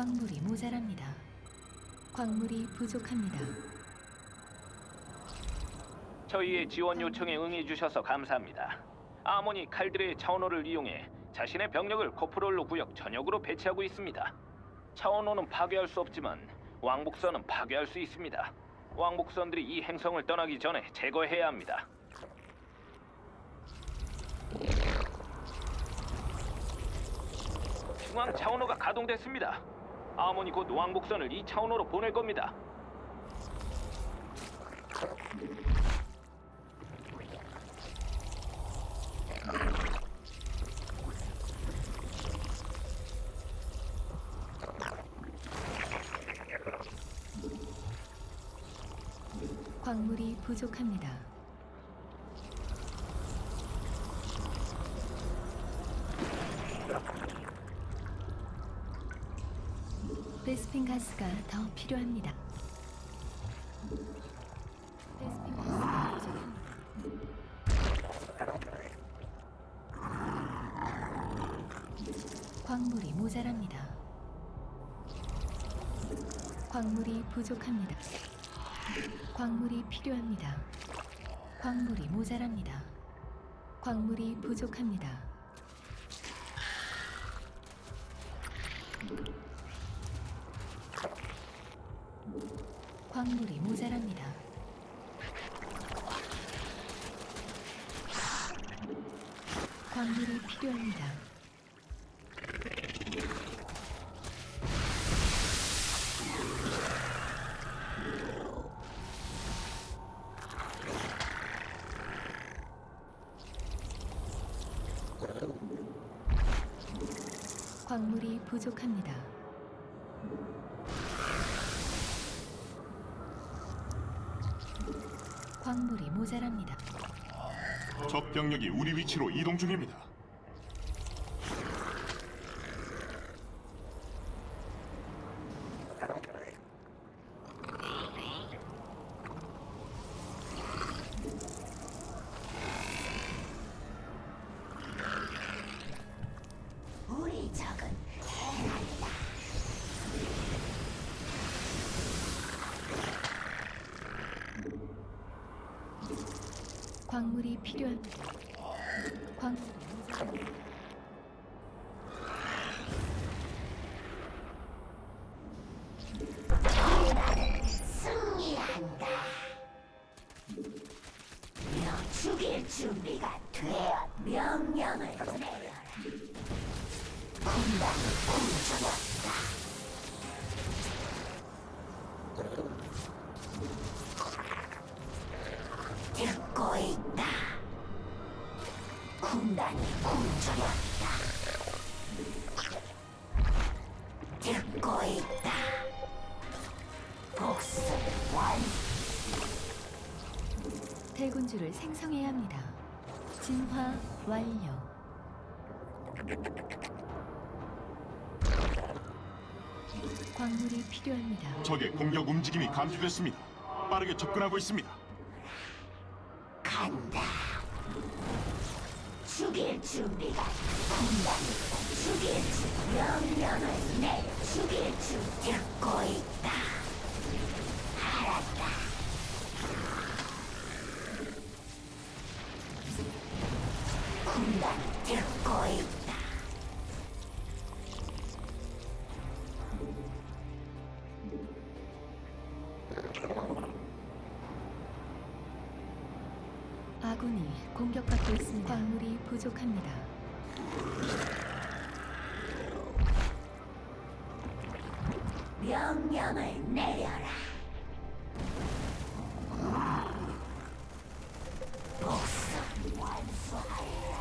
광물이 모자랍니다. 광물이 부족합니다. 저희의 지원 요청에 응해주셔서 감사합니다. 아모니 칼드레의 차원호를 이용해 자신의 병력을 코프롤로 구역 전역으로 배치하고 있습니다. 차원호는 파괴할 수 없지만 왕복선은 파괴할 수 있습니다. 왕복선들이 이 행성을 떠나기 전에 제거해야 합니다. 중앙 차원호가 가동됐습니다. 아모니 곧 왕복선을 이 차원호로 보낼 겁니다. 광물이 부족합니다. 베스핀 가스가 더 필요합니다. 광물이 모자랍니다. 광물이 부족합니다. 광물이 필요합니다. 광물이 모자랍니다. 광물이 부족합니다. 광물이 모자랍니다. 광물이 필요합니다. 광물이 부족합니다. 광물이 모자랍니다. 적 병력이 우리 위치로 이동 중입니다. 광물이 필요합니다. 광 대군주를 생성해야 합니다. 진화 완료. 광물이 필요합니다. 적의 공격 움직임이 감지됐습니다. 빠르게 접근하고 있습니다. 간다. 죽일 준비가 군단이 죽일 준 명령을 내 죽일 준 듣고 있다. 부족합니다. 명령을 내려라. 복선 완수하라.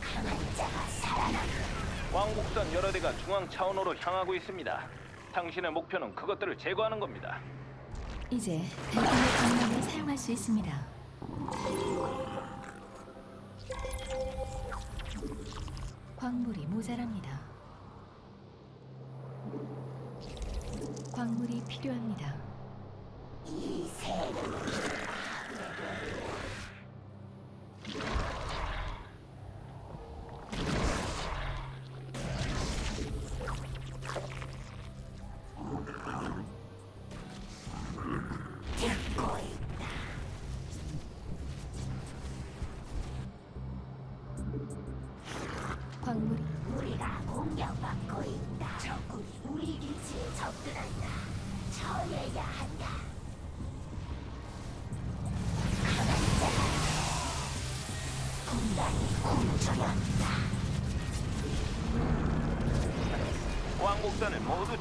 강한 자가 살아나고 왕복선 여러 대가 중앙 차원호로 향하고 있습니다. 당신의 목표는 그것들을 제거하는 겁니다. 이제 대군의 강력을 사용할 수 있습니다. 광물이 모자랍니다. 광물이 필요합니다. 이 세는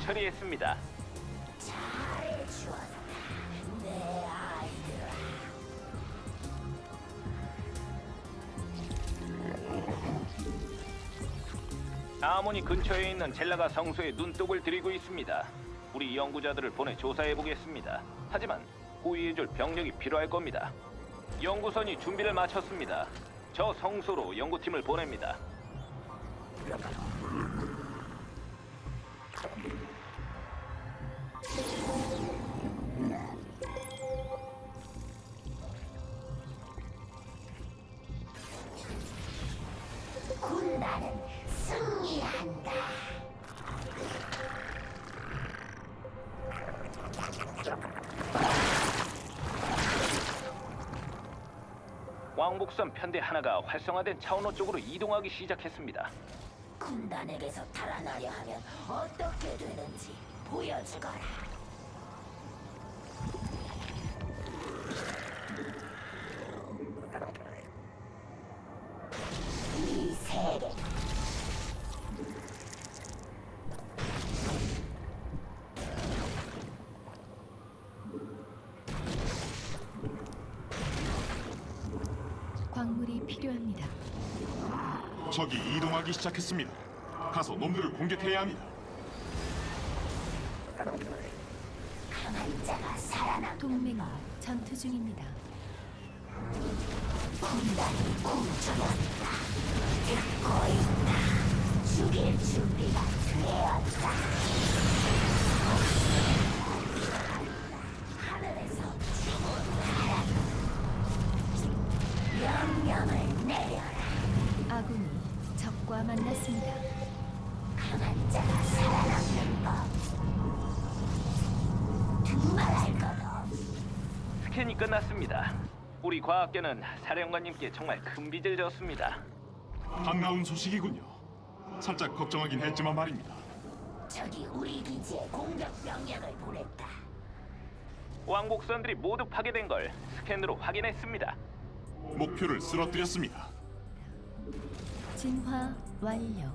처리했습니다. 아모니 근처에 있는 젤라가 성소에 눈독을 들이고 있습니다. 우리 연구자들을 보내 조사해 보겠습니다. 하지만 호위해줄 병력이 필요할 겁니다. 연구선이 준비를 마쳤습니다. 저 성소로 연구팀을 보냅니다. 왕복선 편대 하나가 활성화된 차원호 쪽으로 이동하기 시작했습니다. 군단에게서 탈환하려 하면 어떻게 되는지 보여주거라. 이 세계 광물이 필요합니다. 적이 이동하기 시작했습니다. 가서 놈들을 공격해야 합니다. 강한 자가 살아남 동맹이 전투 중입니다. 군단이 굶주렸다. 듣고 있다. 죽일 준비가 되었다. 우리 과학계는 사령관님께 정말 큰 빚을 졌습니다. 반가운 소식이군요. 살짝 걱정하긴 했지만 말입니다. 적이 우리 기지에 공격 병력을 보냈다. 왕복선들이 모두 파괴된 걸 스캔으로 확인했습니다. 목표를 쓰러뜨렸습니다. 진화 완료.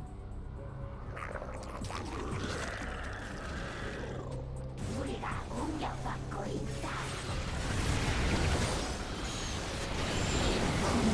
우리가 공격받고 있다.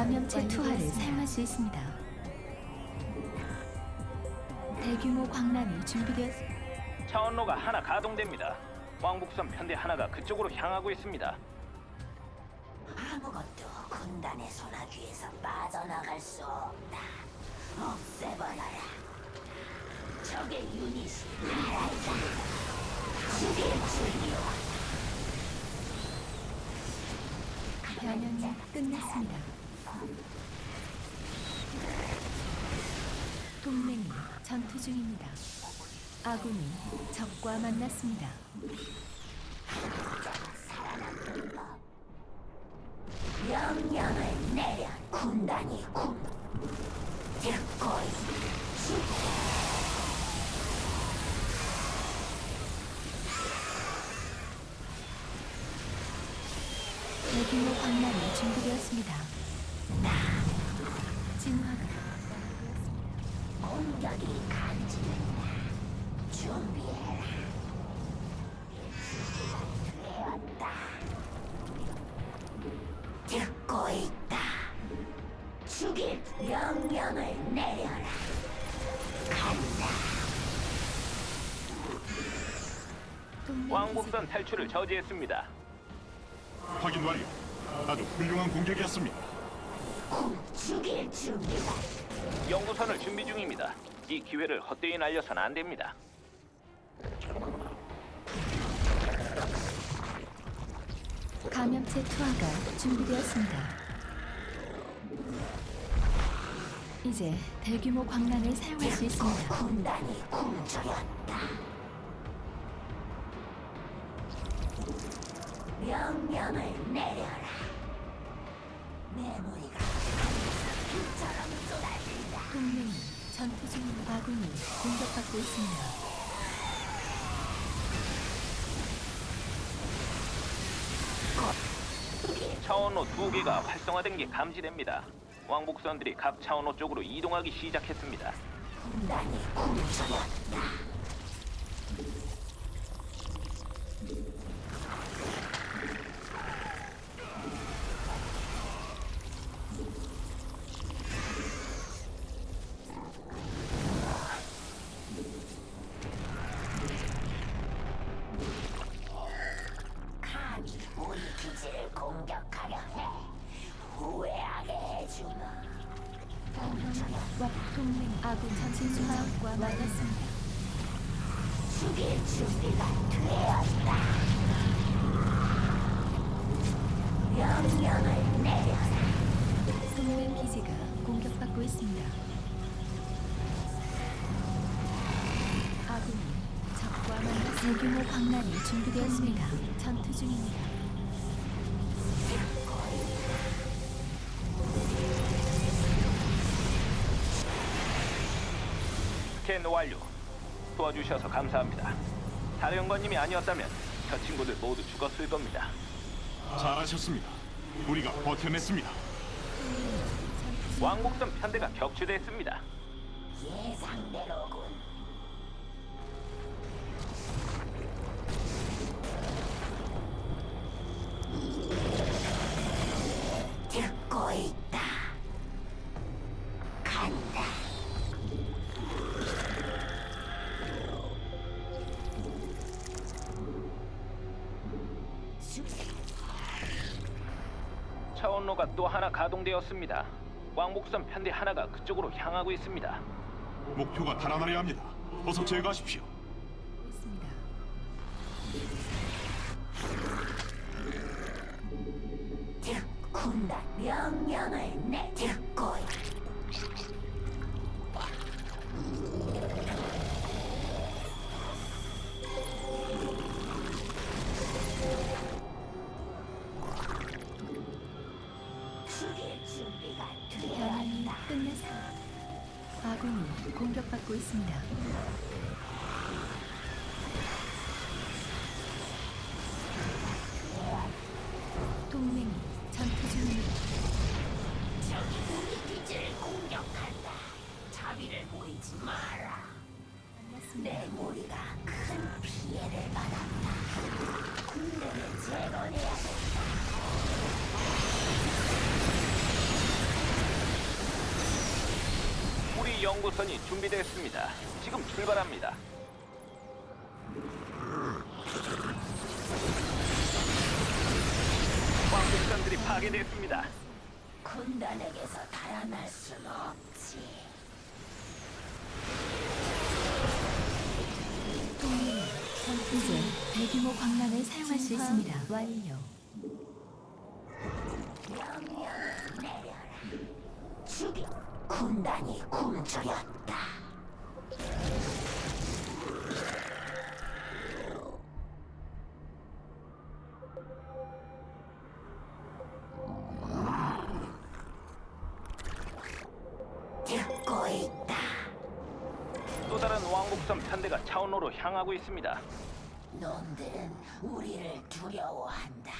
감염체 투하를 사용할 수 있습니다. 대규모 광란이 준비되었습니다. 차원로가 하나 가동됩니다. 왕복선 편대 하나가 그쪽으로 향하고 있습니다. 아무것도 군단의 소나귀에서 빠져나갈 수 없다. 없애버려라. 적의 유닛이 날아있다. 죽일 줄이오. 변형이 끝났습니다. 동맹이 전투 중입니다. 아군이 적과 만났습니다. 명령을 내려 군단이 군 듣고 있다. 대규모 광란이 준비되었습니다. 왕복선 탈출을 저지했습니다. 확인 완료. 아주 훌륭한 공격이었습니다. 군 죽일 준비가 연구선을 준비 중입니다. 이 기회를 헛되이 날려서는 안 됩니다. 감염체 투하가 준비되었습니다. 이제 대규모 광란을 사용할 수 있습니다. 군단이 굶주렸다. 명령을 내려라. 메모리가. 동맹이 전투 중인 아군이 공격받고 있습니다. 차원로 두 개가 활성화된 게 감지됩니다. 왕복선들이 각 차원로 쪽으로 이동하기 시작했습니다. 군단이 굶주렸다. 감히 우리 기지를 공격하려 해 후회하게 해주마. 와 동맹 아군 전진 수하과 만났습니다. 죽일 준비가 되었다. 명령을 내려라. 동맹 기지가 공격받고 있습니다. 아군이 적과 만나 대규모 광란이 준비되었습니다. 전투 중입니다. 스캔 완료. 도와주셔서 감사합니다. 사령관님이 아니었다면 저 친구들 모두 죽었을 겁니다. 잘하셨습니다. 우리가 버텨냈습니다. 왕복선 편대가 격추됐습니다. 예상대로군. 차원로가 또 하나 가동되었습니다. 왕복선 편대 하나가 그쪽으로 향하고 있습니다. 목표가 달아나려 합니다. 어서 제거하십시오. 있습니다. 듣 군단 명 연구선이 준비됐습니다. 지금 출발합니다. 왕복선들이 파괴됐습니다. 군단에게서 달아날 순 없지. 동맹이 이제 대규모 광란을 사용할 수 있습니다. 완료. 명령을 내려라. 죽여. 군단이 굶주렸다. 듣고 있다. 또 다른 왕복선 편대가 차원로로 향하고 있습니다. 놈들은 우리를 두려워한다.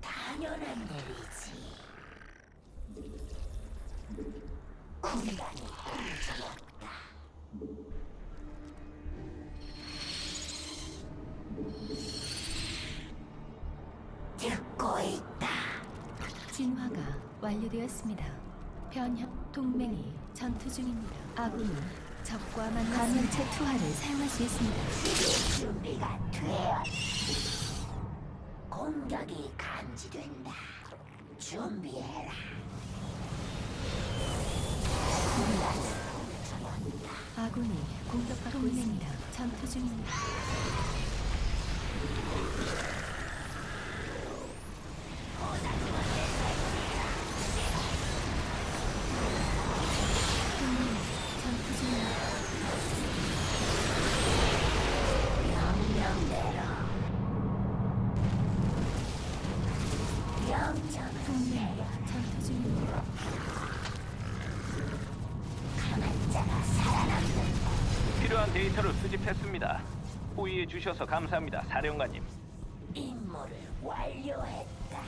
당연한 일이지. 듣고 있다. 진화가 완료되었습니다. 변형 동맹이 전투 중입니다. 아군이 적과 만나 감염체 투하를 사용할 수 있습니다. 준비가 되었다. 공격이 감지된다. 준비해라. 군단이 굶주렸다. 아군이 공격받고 있습니다. 전투 중입니다. 수집했습니다. 호의해 주셔서 감사합니다, 사령관님. 임무를 완료했다.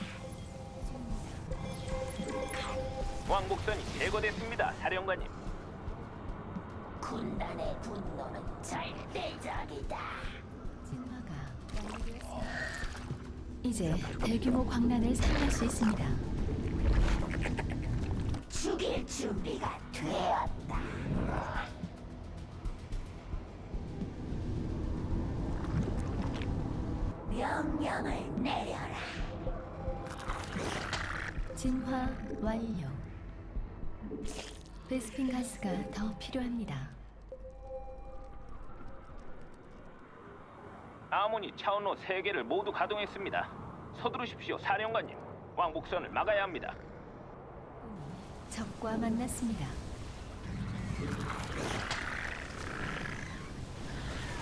왕복선이 제거됐습니다, 사령관님. 군단의 분노는 절대적이다. 이제 대규모 광란을 사용할 수 있습니다. 죽일 준비가 되었다. 명령을 내려라. 진화 완료. 베스핀 가스가 더 필요합니다. 아모니 차원로 세개를 모두 가동했습니다. 서두르십시오, 사령관님. 왕복선을 막아야 합니다. 적과 만났습니다.